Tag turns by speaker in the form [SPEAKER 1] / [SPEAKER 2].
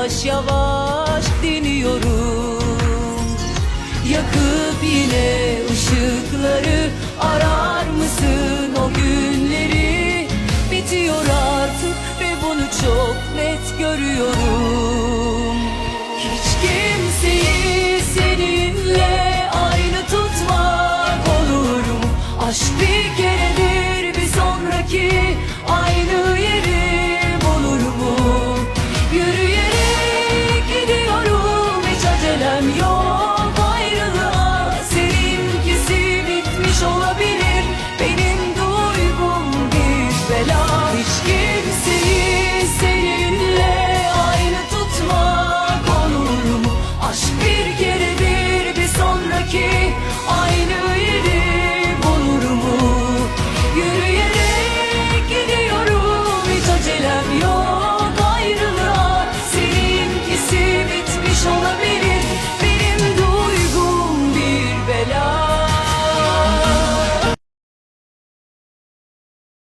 [SPEAKER 1] yavaş yavaş deniyorum. Yakıp yine ışıkları arar mısın o günleri? Bitiyor artık ve bunu çok net görüyorum. 受了。